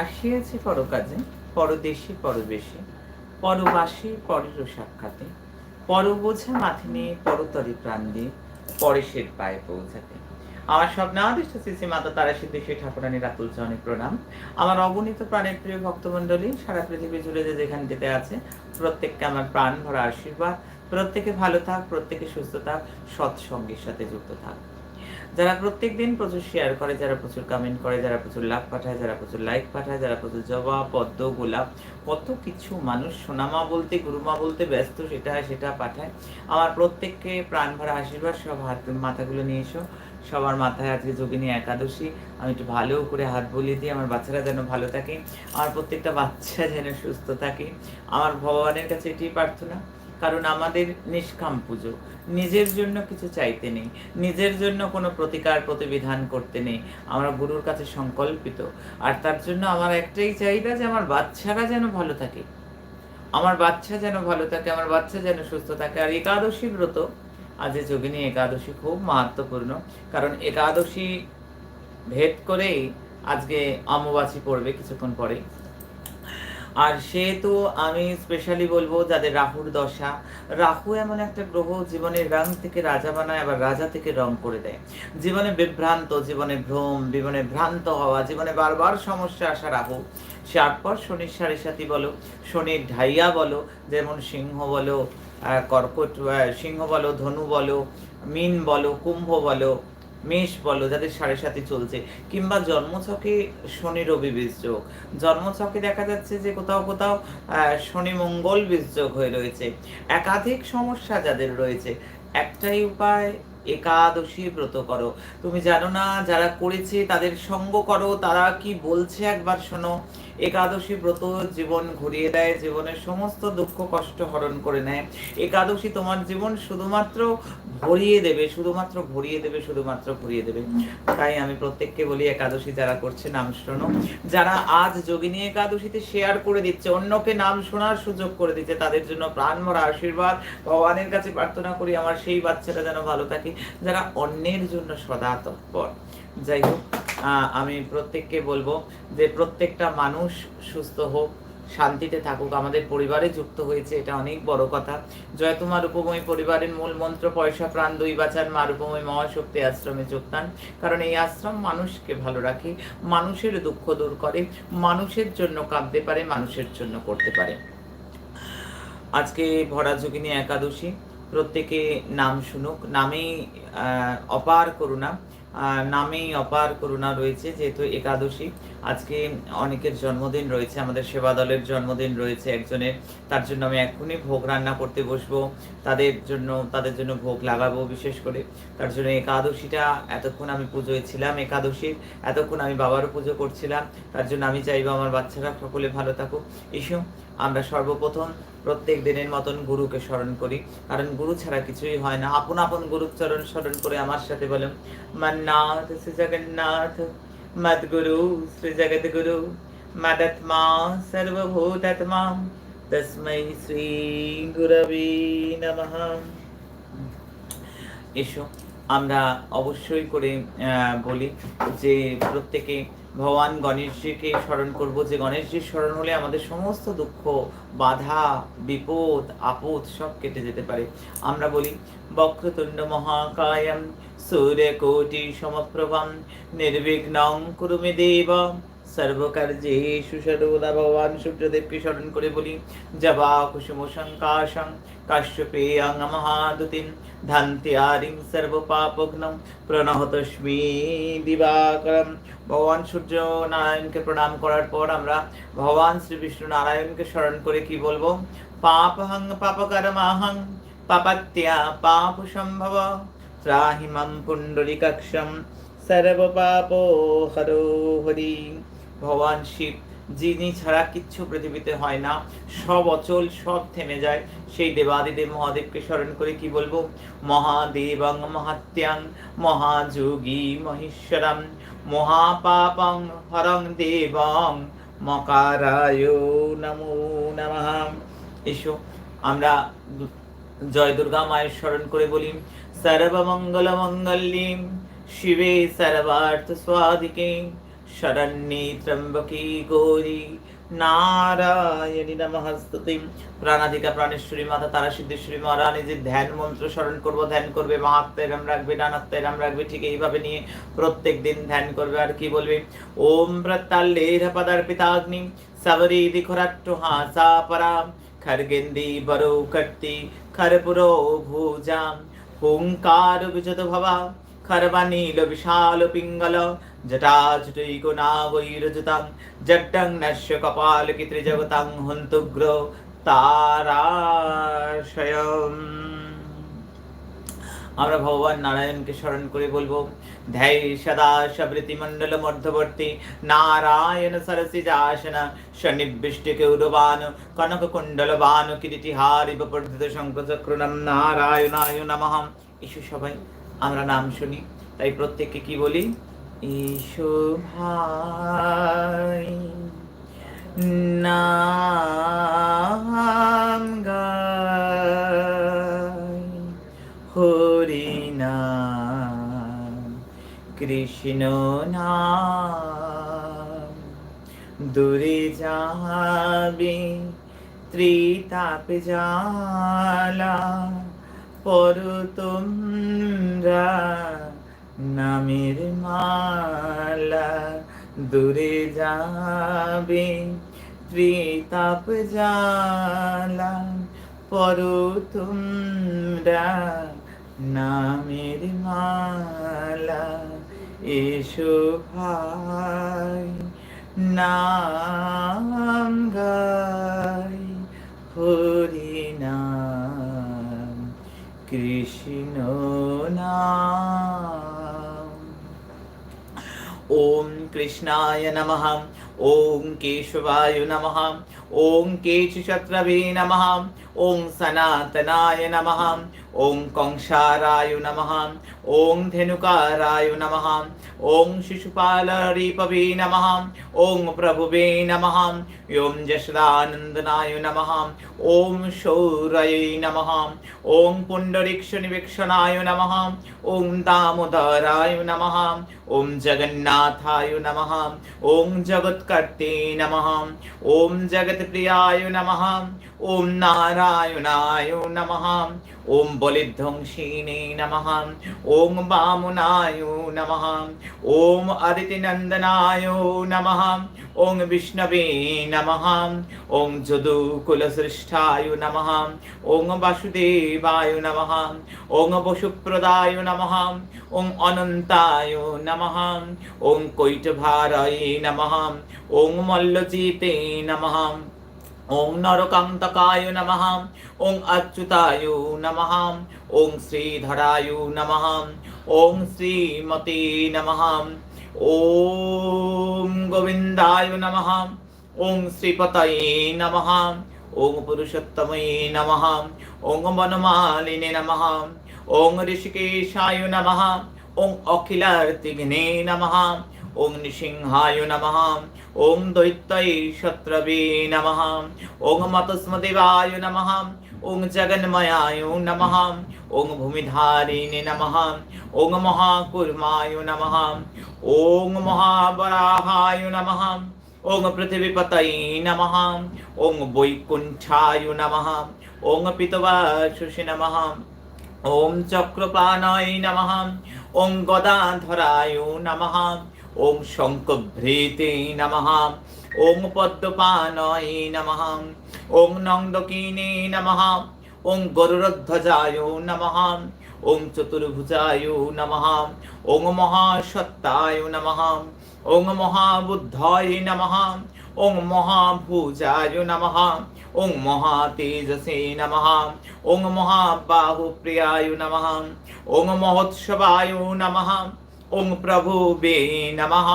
আসিয়াছি পরকাজে, পরদেশে, পরবেশে, পরবাসে পরের সাক্ষাতে, পরবোঝা মাথে নিয়ে, পরতরে প্রাণ দিয়ে পরেশের পায়ে পৌঁছাতে। আমার সব স্বপ্নাদিষ্ট শ্রী মাতা তারা সিদ্ধেশ্বরী ঠাকুরানী রাতুল চরণে প্রণাম। আমার অগণিত প্রাণের প্রিয় ভক্তমণ্ডলী, সারা পৃথিবী জুড়ে যে যেখানে যেতে আছে, প্রত্যেককে আমার প্রাণ ভরা আশীর্বাদ, প্রত্যেকে ভালো থাক, প্রত্যেকে সুস্থ থাক, সৎসঙ্গের সাথে যুক্ত থাক। যারা প্রত্যেক দিন প্রচুর শেয়ার করে, যারা প্রচুর কমেন্ট করে, যারা প্রচুর লাভ পাঠায়, যারা প্রচুর লাইক পাঠায়, যারা প্রচুর জবা, পদ্ম, গোলাপ, কত কিছু মানুষ সোনামা বলতে, গুরুমা বলতে ব্যস্ত, সেটা সেটা পাঠায়। আমার প্রত্যেককে প্রাণ ভরা আশীর্বাদ, সব হাত মাথাগুলো নিয়ে এসো। সবার মাথায় আজকে যোগিনী একাদশী। আমি একটু ভালো করে হাত বলিয়ে দিই, আমার বাচ্চারা যেন ভালো থাকে, আমার প্রত্যেকটা বাচ্চা যেন সুস্থ থাকে। আমার ভগবানের কাছে এটি প্রার্থনা। কারণ আমাদের নিষ্কাম পুজো। নিজের জন্য কিছু চাইতে নেই। নিজের জন্য কোনো প্রতিকার প্রতিবিধান করতে নেই। আমরা গুরুর কাছে সংকল্পিত। আর তার জন্য আমার একটাই চাহিদা যে আমার বাচ্চারা যেন ভালো থাকে। আমার বাচ্চা যেন ভালো থাকে, আমার বাচ্চা যেন সুস্থ থাকে। আর একাদশী ব্রত, আজ যোগিনী একাদশী খুব মাহাত্মপূর্ণ কারণ একাদশী ভেদ করেই আজকে অমাবাসী পড়বে কিছুক্ষণ পরে আর সেহেতু আমি স্পেশালি বলব যাদের রাহুর দশা, রাহু এমন একটা গ্রহ জীবনের রং থেকে রাজা বানায়, আবার রাজা থেকে রং করে দেয়। জীবনে বিভ্রান্ত, জীবনে ভ্রম, জীবনে ভ্রান্ত হওয়া, জীবনে বারবার সমস্যা আসা রাহু। তারপর শনির সাড়ে সাথী বলো, শনির ঢাইয়া বলো, যেমন সিংহ বলো কর্কট সিংহ বলো, ধনু বলো, মিন বলো, কুম্ভ বলো মেষ বলো, যাদের সাড়ে সাথে চলছে, কিংবা জন্মছকে শনি রবি বীজযোগ জন্মছকে দেখা যাচ্ছে যে কোথাও কোথাও শনি মঙ্গল বীজযোগ হয়ে রয়েছে। একাধিক সমস্যা যাদের রয়েছে, একটাই উপায়, একাদশী ব্রত করো। তুমি জানো না, যারা করেছে তাদের সঙ্গ করো, তারা কি বলছে একবার শোনো। একাদশী ব্রত জীবন ঘুরিয়ে দেয়, জীবনের সমস্ত দুঃখ কষ্ট হরণ করে নেয়। একাদশী তোমার জীবন শুধুমাত্র ভরিয়ে দেবে, শুধুমাত্র ভরিয়ে দেবে, শুধুমাত্র ভরিয়ে দেবে। তাই আমি প্রত্যেককে বলি, একাদশী যারা করছে, নাম শোনো। যারা আজ যোগিনী একাদশীতে শেয়ার করে দিচ্ছে, অন্যকে নাম শোনার সুযোগ করে দিচ্ছে, তাদের জন্য প্রাণ ভরা আশীর্বাদ। ভগবানের কাছে প্রার্থনা করি, আমার সেই বাচ্চাটা যেন ভালো থাকে, যারা অন্যের জন্য সদা তৎপর। যাই হোক আমি প্রত্যেককে বলব যে প্রত্যেকটা মানুষ সুস্থ হোক শান্তিতে থাকুক। আমাদের পরিবারে যুক্ত হয়েছে, এটা অনেক বড় কথা। জয় তোমার উপময় পরিবারের মূল মন্ত্র, পয়সা, প্রাণ, দুই বাঁচান মা রূপময় মহাশক্তি, আশ্রমে যোগদান। কারণ এই আশ্রম মানুষকে ভালো রাখে, মানুষের দুঃখ দূর করে, মানুষের জন্য কাঁদতে পারে, মানুষের জন্য করতে পারে। আজকে ভরা যোগিনী একাদশী, প্রত্যেকে নাম শুনুক। নামেই অপার করুণা। নামেই অপার করুণা রয়েছে, যেহেতু একাদশী। আজকে অনেকের জন্মদিন রয়েছে, আমাদের সেবা দলের জন্মদিন রয়েছে একজনের। তার জন্য আমি এখনই ভোগ রান্না করতে বসবো। তাদের জন্য তাদের জন্য ভোগ লাগাবো বিশেষ করে। তার জন্য একাদশীটা, এতক্ষণ আমি পুজোয় ছিলাম একাদশীর, এতক্ষণ আমি বাবারও পুজো করছিলাম। তার জন্য আমি চাইব আমার বাচ্চারা সকলে ভালো থাকুক। এসো আমরা সর্বপ্রথম প্রত্যেক দিনের মতন গুরুকে স্মরণ করি। কারণ গুরু ছাড়া কিছুই হয় না। আপন আপন গুরুর চরণ স্মরণ করে আমার সাথে বলেন মন্নাথ শ্রী জগন্নাথ, মদ্গুরু শ্রী জগদ্গুরু, মদত্মা সর্বভূতাত্মা তস্मै শ্রী গুরবে নমঃ। এসো, আমরা অবশ্যই করে বলি যে প্রত্যেকে ভগবান গণেশজিকে স্মরণ করব যে গণেশজির স্মরণ হলে আমাদের সমস্ত দুঃখ, বাধা, বিপদ, আপদ সব কেটে যেতে পারে। আমরা বলি, বক্রতুণ্ড মহাকায়ম, সূর্যকোটি সমপ্রভম, নির্বিঘ্নং নির্বিঘ্ন মে দেব। সর্বকার্যেষু সর্বদা ভগবান সূর্যদেবকে স্মরণ করে বলি, জবা কুসুম শঙ্কাশং কাশ্যপেয়ং মহাদুতিম ধান্ত্যারিং সর্বপাপগ্নম প্রণহতস্মি দিবাকরম ভগবান সূর্য নারায়ণকে প্রণাম করার পর আমরা ভগবান শ্রী বিষ্ণু নারায়ণকে স্মরণ করে কি বলব? পাপহং পাপকর্মাহং পাপাত্য়া পাপ সম্ভব ত্রাহিমম পুণ্ডরিকাক্ষম সর্বপাপ হরো হরি। ভগবান শিব, যিনি ছাড়া কিচ্ছু পৃথিবীতে হয় না, সব অচল, সব থেমে যায়। সেই দেবাদিদেব মহাদেবকে স্মরণ করে কি বলব? মহাদেবং মহাত্যাং মহাযোগী মহেশ্বরম মহাপাপং হরং দেবং মকারায় নমো নমঃ। এসো, আমরা জয় দুর্গা মায়ের স্মরণ করে বলি সর্বমঙ্গল মঙ্গলীম শিবে সর্বার্থ স্বাধিকে শরণ্যে ত্রম্বকে গৌরী নারায়ণী নমস্তুতি প্রাণাধিকা প্রাণেশ্বরী মাতা তারা সিদ্ধেশ্বরী মহারানী যে ধ্যান মন্ত্র স্মরণ করব ধ্যান করবে মাহাত্মা এরাম রাখবে ডানাত্মা এরাম রাখবে ঠিক এইভাবে নিয়ে প্রত্যেক দিন ধ্যান করবে আর কি বলবে ওম প্রত্যাল্লের পদার্পিতাগ্নি সবরি দিখরাট্টু হাসা পরাম খর্গেন্দি বরো কর্তি খরপুরো ভুজাম হুঙ্কার বিজত ভবা খরবানীল বিশাল পিঙ্গল জটাজটৈক নাগৈরজতাং জড্ডং নশ্য কপালকি ত্রিজগতাং হন্তুগ্র তারাশয়ম আমরা ভগবান নারায়ণকে স্মরণ করে বলব ধ্যায় সদা সবৃতি মণ্ডল মধ্যবর্তী নারায়ণ সরসি যাসন শনিবৃষ্টি কৌরবান কনক কুণ্ডল বান কিরিটিহারি বর্ধিত শঙ্কচক্রণম নারায়ণায় নমঃ। ইসু সবাই আমরা নাম শুনি। তাই প্রত্যেককে কি বলি? ইসু ভাই, নাম গাই, হরি কৃষ্ণ নাম, দূরে যাবে, ত্রিতাপ জালা পর তোমরা নামের মালা। দূরে যাবে ত্রিতাপ জালা পর তোমরা নামের মালা। এসো ভাই, নাম গাই ওম কৃষ্ণায় নমঃ ওম কেশবায় নমঃ ওম কেশশত্রবে নমঃ ওম সনাতনায় ওম কংসারায় নমঃ ওম ধেনুকারায় নমঃ ওম শিশুপালরিপবে নমঃ ওম প্রভুবে নমঃ ওম যশদানন্দনায় নমঃ ওম শৌরয়ে নমঃ ওম পুণ্ডরীক্ষ নিবেক্ষণায় নমঃ ওম দামোদরায় নমঃ ওম জগন্নাথায় নমঃ ওম জগৎকর্তে নমঃ ওম জগৎপ্রিয়ায় নমঃ ওম নারায়ণায় নমঃ ওম বলিধ্বংসিনে নমঃ ওম বামুনায় নমঃ ওম আদিতিনন্দনায় নমঃ ওং বিষ্ণবে নমঃ ওং যদুকুলসৃষ্টায় নমঃ ওং বাসুদেবায় নমঃ ওং বসুপ্রদায় নমঃ ওং অনন্তায় নমঃ ওং কৈটভারায় নমঃ ওং মল্লজিতে নমঃ ওং নরকান্তকায় নমঃ ওং অচ্যুতায় নমঃ ওং শ্রীধরায় নমঃ ওং শ্রীমতে নমঃ ওম গোবিন্দায় নমঃ ওং শ্রীপতয়ে নমঃ ওং পুরুষোত্তময়ে নমঃ ওং বনমালিনে নমঃ ওং ঋষিকেশায় নমঃ ওং অখিলার্তিঘ্নে নমঃ ওং নৃসিংহায় নমঃ ওং দৈত্যয়ে শত্রবে নমঃ ওং মতস্মদেবায় নমঃ ওং জগন্ময়ায় নমঃ ওং ভূমিধারিণে নমঃ ওং মহাকুর্মায় নমঃ ওং মহাবরাহায় নমঃ ওং পৃথিবীপতয়ে নমঃ ওং বৈকুণ্ঠায় নমঃ ওং পিতবাসুষি নমঃ ওম চক্রপাণয় নমঃ ওং গদাধরায় নমঃ ওং শঙ্কভৃতে নমঃ ওং পদ্মপাণয় নমঃ ওং নন্দকিনে নমঃ ওং গরুরধ্বজায় নমঃ ওং চতুর্ভুজায় নমঃ ওং মহাসত্তায় নমঃ ওং মহাবুদ্ধায় নমঃ ওং মহাভুজায় নমঃ ওং মহাতেজসে নমঃ ওং মহাবাহুপ্রিয়ায় নমঃ ওং মহোৎসবায় নমঃ ওং প্রভুবে নমঃ।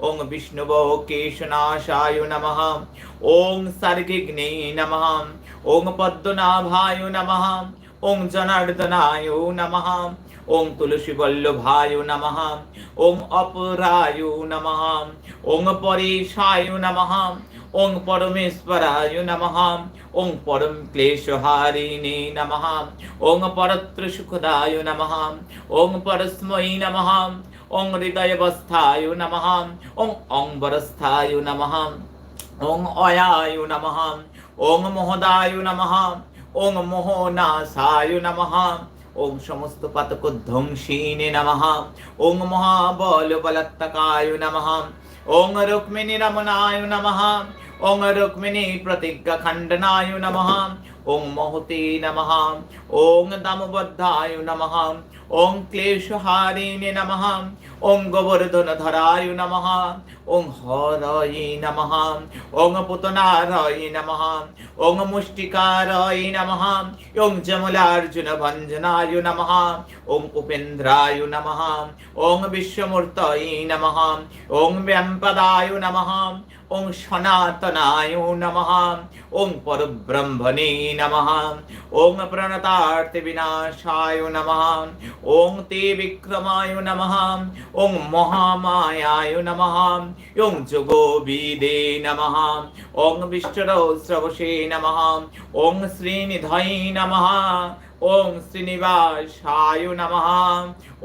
ওং বিষ্ণুব কেশনাশায় নমঃ। ওং সর্গিগ্নে নমঃ। ওং পদ্মনাভায় নমঃ। ওং জনার্দনায় নমঃ। ওং তুলসী বল্লভায় নমঃ। ওং অপরায় নমঃ। ওং পরেশায় নমঃ। ওং পরমেশ্বরায় নমঃ ওং পরম ক্লেশহারিণে নমঃ ওং পরত্র সুখদায় নমঃ ওং পরস্মৈ নমঃ ওং হৃদয়বস্থায় নমঃ ওং অঙ্বরস্থায় নমঃ ওং অয়ায় নমঃ ওং মোহদায় নমঃ ওং মোহনাশায় নমঃ ওং সমস্ত পাতক ধ্বংসিনে নমঃ ওং মহাবল বলত্তকায় নমঃ ఓం రుక్మిణి రమణాయ నమ ఓం రుక్మిణి ప్రతిజ్ఞ ఖండనాయ నమ ওং মহতে নমঃ ওং দামবদ্ধায় নমঃ ওং ক্লেশহারিণে নমঃ ওং গোবর্ধন ধরায় নমঃ ওং হরয়ে নমঃ ওং পুতনারয় নমঃ ওং মুষ্টিকারয় নমঃ ওং জমলার্জুন ভঞ্জনায় নমঃ ওং উপেন্দ্রায় নমঃ ওং বিশ্বমূর্তয়ে নমঃ ওং ব্যাম্পদায় নমঃ ওং সনাতনায় নমঃ ওং পরব্রহ্মণে नमः ॐ प्रणतार्तिविनाशाय नमः ॐ ते विक्रमाय नमः ॐ महामायाय नमः ॐ जुगोबीदे नमः ॐ विष्णुरौश्रवशे नमः ॐ श्रीनिधये नमः ওং শ্রীনিবাসায় নম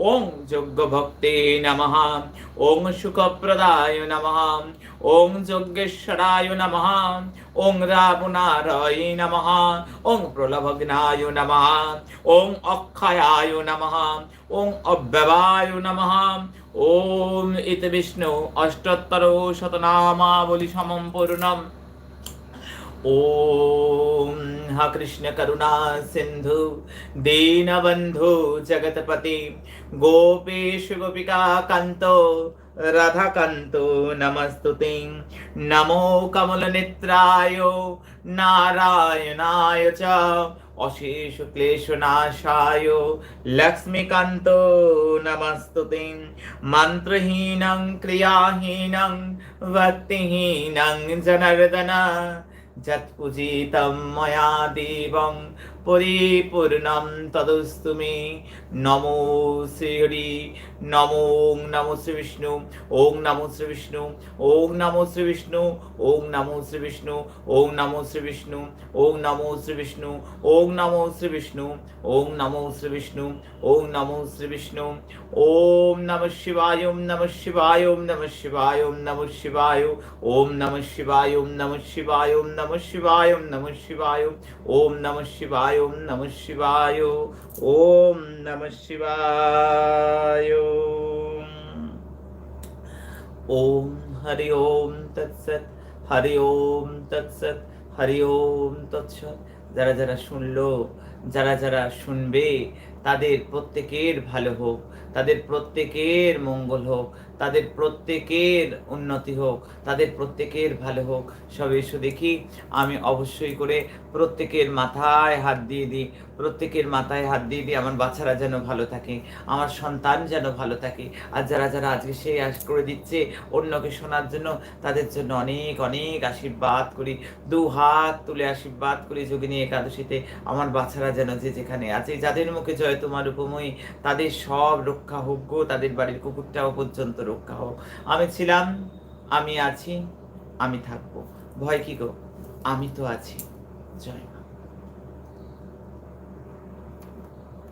ওং যজ্ঞভক্তে নম ওং সুখপ্রদায় নম ওং যজ্ঞেশ্বরায় নম ওং রাবণারয় নমঃ। ওং প্রলভগ্নায় নমঃ। ওং অক্ষয়ায় নমঃ। ওং অব্যবায় নমঃ। ওম ইতি বিষ্ণু অষ্টোত্তর শতনামাবলি সমম পূর্ণম। ওম হা কৃষ্ণ করুণা সিন্ধু দীনবন্ধু জগৎপতি। रथकन्तु नमस्तुति। नमो कमलनित्रायो, नारायणाय च। अशेषक्लेशनाशायो। लक्ष्मीकन्तो नमस्तुति। मन्त्रहीनं, क्रियाहीनं, भक्तिहीनं, जनर्दन। जत्कुजितं मया देवं পরিপূর্ণম তদস্তু মে নমো শ্রীহরি নমো নমো শ্রী বিষ্ণু ওং নমো শ্রী বিষ্ণু ওং নমো শ্রী বিষ্ণু ওং নমো শ্রী বিষ্ণু ওং নমো শ্রী বিষ্ণু ওং নমো শ্রী বিষ্ণু ওং নমো শ্রী বিষ্ণু ওং নমো শ্রী বিষ্ণু ওং নমো শ্রী বিষ্ণু ওম নমঃ শিবায় ওম নমঃ শিবায় নমঃ শিবায় ওম নমঃ শিবায় ওম নমঃ শিবায় ওম নমঃ শিবায় ওম নমঃ শিবায় ওম নমঃ শিবায় ওম নমঃ শিবায় शिवाय ओम नमः शिवाय ओम नमः शिवाय ओम हरि ओम तत्सत हरि ओं तत्सत हरि ओम तत्सत যারা যারা শুনলো যারা যারা শুনবে তাদের প্রত্যেকের ভালো হোক, তাদের প্রত্যেকের মঙ্গল হোক, তাদের প্রত্যেকের উন্নতি হোক, তাদের প্রত্যেকের ভালো হোক। সব এসো দেখি, আমি অবশ্যই করে প্রত্যেকের মাথায় হাত দিয়ে দিই, প্রত্যেকের মাথায় হাত দিয়ে দিই, আমার বাচ্চারা যেন ভালো থাকে, আমার সন্তান যেন ভালো থাকে। আর যারা যারা আজকে সেই আশ করে দিচ্ছে, অন্যকে শোনার জন্য তাদের জন্য অনেক অনেক আশীর্বাদ করি। দু হাত তুলে আশীর্বাদ করি, যোগিনী একাদশীতে, আমার বাচ্চারা যেন যে যেখানে আছে, যাদের মুখে জয় তোমার উপময়ী, তাদের সব রক্ষা হোক গো, তাদের বাড়ির কুকুরটাও পর্যন্ত রক্ষা হোক। আমি ছিলাম, আমি আছি, আমি থাকব। ভয় কি গো? আমি তো আছি। জয়।